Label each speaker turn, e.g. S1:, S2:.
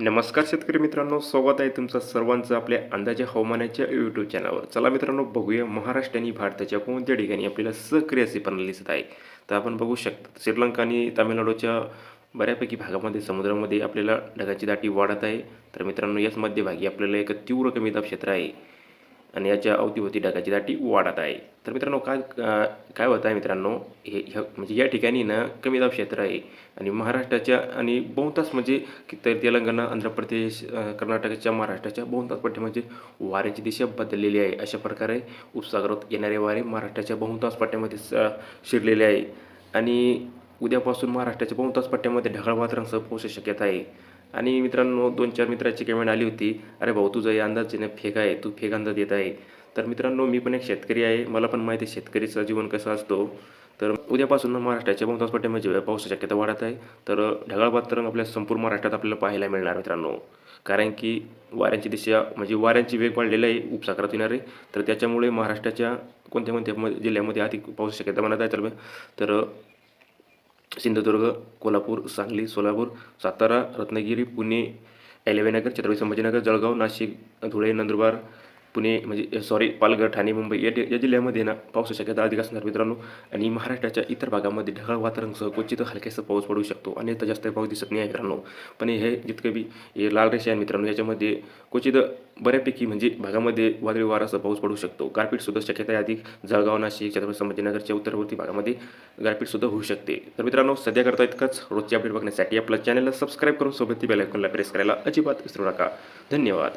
S1: नमस्कार शेतकरी मित्रांनो स्वागत आहे तुमचं सर्वांचं आपल्या अंदाजे हवामानाच्या यूट्यूब चॅनलवर चला मित्रांनो बघूया महाराष्ट्र आणि भारताच्या कोणत्या ठिकाणी आपल्याला सक्रिय असे पडलेले दिसत आहे. तर आपण बघू शकता श्रीलंका आणि तामिळनाडूच्या बऱ्यापैकी भागामध्ये समुद्रामध्ये आपल्याला ढगाची दाटी वाढत आहे. तर मित्रांनो याच मध्यभागी आपल्याला एक तीव्र कमी दाब क्षेत्र आहे. आणि याच्या अवतीभोवती ढगाची दाटी वाढत आहे. तर मित्रांनो काय काय होत आहे मित्रांनो हे ह्या म्हणजे या ठिकाणी ना कमी दाब क्षेत्र आहे. आणि महाराष्ट्राच्या आणि बहुतांश म्हणजे की तर तेलंगणा आंध्र प्रदेश कर्नाटकाच्या महाराष्ट्राच्या बहुतांश पट्ट्यामध्ये म्हणजे वाऱ्याची दिशा बदललेली आहे. अशा प्रकारे उपसागरात येणारे वारे महाराष्ट्राच्या बहुतांश पट्ट्यामध्ये शिरलेले आहे. आणि उद्यापासून महाराष्ट्राच्या बहुतांश पट्ट्यामध्ये ढगाळ वातावरणासह पोहोचू शक्यता आहे. आणि मित्रांनो दोन चार मित्राची कमेंट आली होती अरे भाऊ तुझा हे अंदाज आहे फेक आहे तू फेक अंदाज येत आहे. तर मित्रांनो मी पण एक शेतकरी आहे मला पण माहिती आहे शेतकरीचं जीवन कसं असतो. तर उद्यापासून महाराष्ट्राच्या बहुतांश पट्ट्यामध्ये पावसाची शक्यता वाढत आहे. तर ढगाळ वातावरण आपल्या संपूर्ण महाराष्ट्रात आपल्याला पाहायला मिळणार मित्रांनो. कारण की वाऱ्यांची दिशा म्हणजे वाऱ्यांची वेग वाढलेला आहे उपसागरात येणारे तर त्याच्यामुळे महाराष्ट्राच्या कोणत्या कोणत्या म- जिल्ह्यामध्ये अधिक पावसाची शक्यता बनत आहे तर तर सिंधुदुर्ग कोल्हापूर सांगली सोलापूर सातारा रत्नागिरी पुणे एलेवेनगर छत्रपती संभाजीनगर जळगाव नाशिक धुळे नंदुरबार पुणे म्हणजे सॉरी पालघर ठाणे मुंबई या या जिल्ह्यामध्ये ना पावसाची शक्यता अधिक असणार मित्रांनो. आणि महाराष्ट्राच्या इतर भागामध्ये ढगाळ वातावरणासह क्वचित हलक्यासं पाऊस पडू शकतो. आणि आता जास्त पाऊस दिसत नाही आहे मित्रांनो. पण हे जितकं बी हे लाल रेषा आहे मित्रांनो याच्यामध्ये क्वचित बऱ्यापैकी म्हणजे भागामध्ये वादळी वाराचा पाऊस पडू शकतो. गारपीटसुद्धा शक्यता आहे अधिक. जळगाव नाशिक छत्रपती संभाजीनगरच्या उत्तरवर्ती भागामध्ये गारपीटसुद्धा होऊ शकते. तर मित्रांनो सध्या करता इतकंच. रोजची अपडेट बघण्यासाठी आपल्या चॅनलला सबस्क्राईब करून सोबत ती बेलायकॉनला प्रेस करायला अजिबात विसरू नका. धन्यवाद.